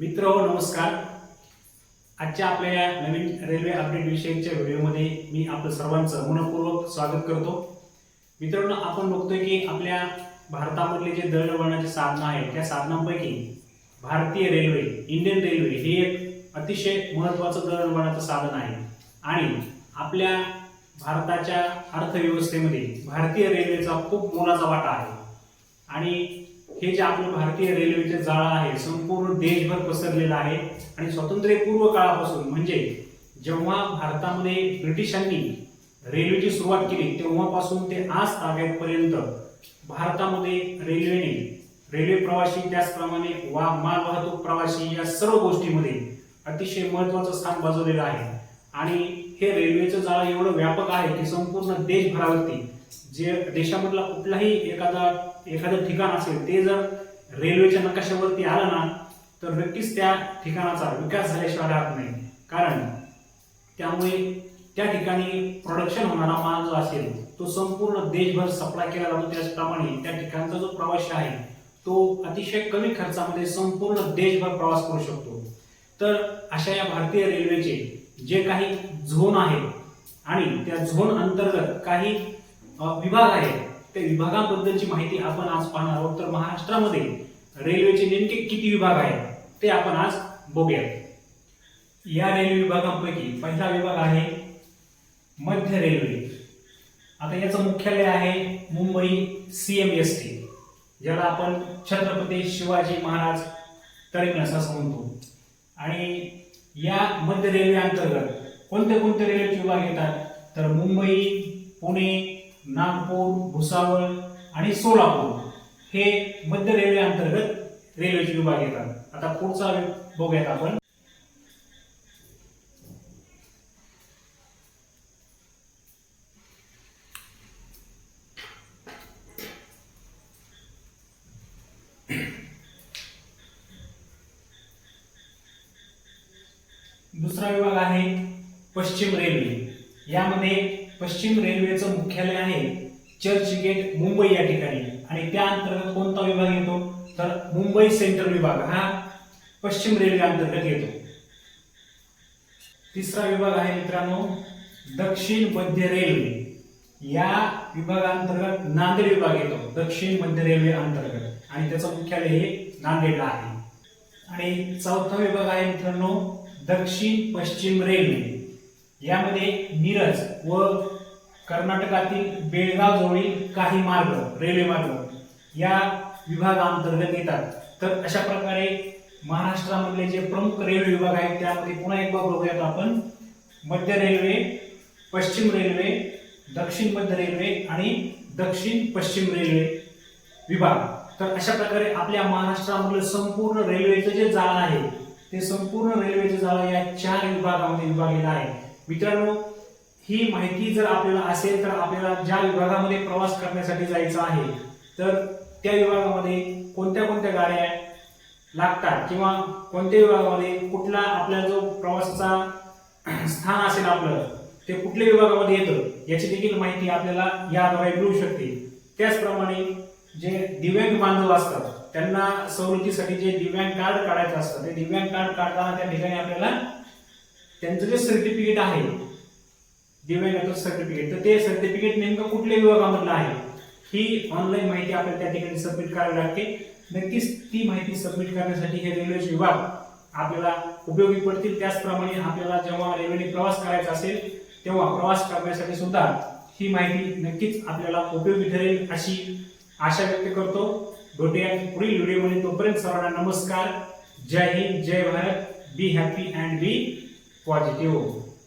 मित्र हो नमस्कार. आजच्या आपल्या या नवीन रेल्वे अपडेट विषयीच्या व्हिडिओमध्ये मी आपलं सर्वांचं मनपूर्वक स्वागत करतो. मित्रांनो आपण बघतोय की आपल्या भारतामधले जे दळणवळणाचे साधनं आहेत त्या साधनांपैकी भारतीय रेल्वे इंडियन रेल्वे हे एक अतिशय महत्त्वाचं दळणवळणाचं साधन आहे. आणि आपल्या भारताच्या अर्थव्यवस्थेमध्ये भारतीय रेल्वेचा खूप मोलाचा वाटा आहे. आणि हे जे आपलं भारतीय रेल्वेचे जाळं आहे संपूर्ण देशभर पसरलेलं आहे आणि स्वातंत्र्यपूर्व काळापासून म्हणजे जेव्हा भारतामध्ये ब्रिटिशांनी रेल्वेची सुरुवात केली तेव्हापासून ते आज ताब्यापर्यंत भारतामध्ये रेल्वेने रेल्वे प्रवासी त्याचप्रमाणे वा माल वाहतूक प्रवासी या सर्व गोष्टीमध्ये अतिशय महत्वाचं स्थान बजवलेलं आहे. आणि हे रेल्वेचं जाळं एवढं व्यापक आहे की संपूर्ण देशभरावरती जे देशामधला कुठलाही एखादा एखादं ठिकाण असेल ते जर रेल्वेच्या नकाशावरती आलं ना तर नक्कीच त्या ठिकाणाचा विकास झाल्याशिवाय राहत नाही. कारण त्यामुळे त्या ठिकाणी प्रोडक्शन होणारा माल जो असेल तो संपूर्ण देशभर सप्लाय केला जातो. त्याचप्रमाणे त्या ठिकाणचा जो प्रवासी आहे तो अतिशय कमी खर्चामध्ये संपूर्ण देशभर प्रवास करू शकतो. तर अशा या भारतीय रेल्वेचे जे काही झोन आहेत आणि त्या झोन अंतर्गत काही विभाग आहेत त्या विभागाबद्दलची माहिती आपण आज पाहणार आहोत. तर महाराष्ट्रामध्ये रेल्वेचे नेमके किती विभाग आहेत ते आपण आज बघूयात. या रेल्वे विभागांपैकी पहिला विभाग आहे मध्य रेल्वे. आता याचं मुख्यालय आहे Mumbai C M S T ज्याला आपण छत्रपती शिवाजी महाराज टर्मिनस असं म्हणतो. आणि या मध्य रेल्वे अंतर्गत कोणते कोणते रेल्वेचे विभाग येतात तर मुंबई पुणे नागपूर भुसावळ आणि सोलापूर हे मध्य रेल्वे अंतर्गत रेल्वेचे विभाग येतात. आता पुढचा बघूयात आपण. दुसरा विभाग आहे पश्चिम रेल्वे. यामध्ये पश्चिम रेल्वेचं मुख्यालय आहे चर्चगेट मुंबई या ठिकाणी. आणि त्या अंतर्गत कोणता विभाग येतो? तर मुंबई सेंट्रल विभाग हा पश्चिम रेल्वे अंतर्गत येतो. तिसरा विभाग आहे मित्रांनो दक्षिण मध्य रेल्वे. या विभागांतर्गत नांदेड विभाग येतो दक्षिण मध्य रेल्वे अंतर्गत. आणि त्याचं मुख्यालय हे नांदेडला आहे. आणि चौथा विभाग आहे मित्रांनो दक्षिण पश्चिम रेल्वे. यामध्ये मिरज व कर्नाटकातील बेळगाव जवळील काही मार्ग रेल्वे मार्ग या विभागांतर्गत येतात. तर अशा प्रकारे महाराष्ट्रामधले जे प्रमुख रेल्वे विभाग आहेत त्यामध्ये पुन्हा एक बघूयात आपण. मध्य रेल्वे पश्चिम रेल्वे दक्षिण मध्य रेल्वे आणि दक्षिण पश्चिम रेल्वे विभाग. तर अशा प्रकारे आपल्या महाराष्ट्रामधलं संपूर्ण रेल्वेचं जे जाळं आहे ते संपूर्ण रेल्वेचं जाळं या चार विभागामध्ये विभागलेलं आहे. मित्रांनो ही माहिती जर आपल्याला असेल तर आपल्याला ज्या विभागामध्ये प्रवास करण्यासाठी जायचं आहे तर त्या विभागामध्ये कोणत्या कोणत्या गाड्या लागतात किंवा कोणत्या विभागामध्ये कुठला आपला जो प्रवासाचा स्थान असेल आपलं ते कुठल्या विभागामध्ये येतं याची देखील माहिती आपल्याला याद्वारे मिळू शकते. त्याचप्रमाणे जे दिव्यांग बांधव असतात त्यांना सवलतीसाठी जे दिव्यांग कार्ड काढायचं असतं ते दिव्यांग कार्ड काढताना त्या ठिकाणी आपल्याला त्यांचं जे सर्टिफिकेट आहे दिव्यांगाचं सर्टिफिकेट तर ते सर्टिफिकेट नेमकं कुठल्या विभागामधलं आहे? ही ऑनलाईन माहिती आपल्याला त्या ठिकाणी सबमिट करावी लागते. नक्कीच ती माहिती सबमिट करण्यासाठी हे रेल्वेचे विभाग आपल्याला उपयोगी पडतील. त्याचप्रमाणे आपल्याला जेव्हा रेल्वेने प्रवास करायचा असेल तेव्हा प्रवास करण्यासाठी सुद्धा ही माहिती नक्कीच आपल्याला उपयोगी ठरेल अशी आशा व्यक्त करतो. भेटूया पुढील व्हिडिओमध्ये. तोपर्यंत सर्वांना नमस्कार. जय हिंद जय Bharat. Be happy and be 挂第六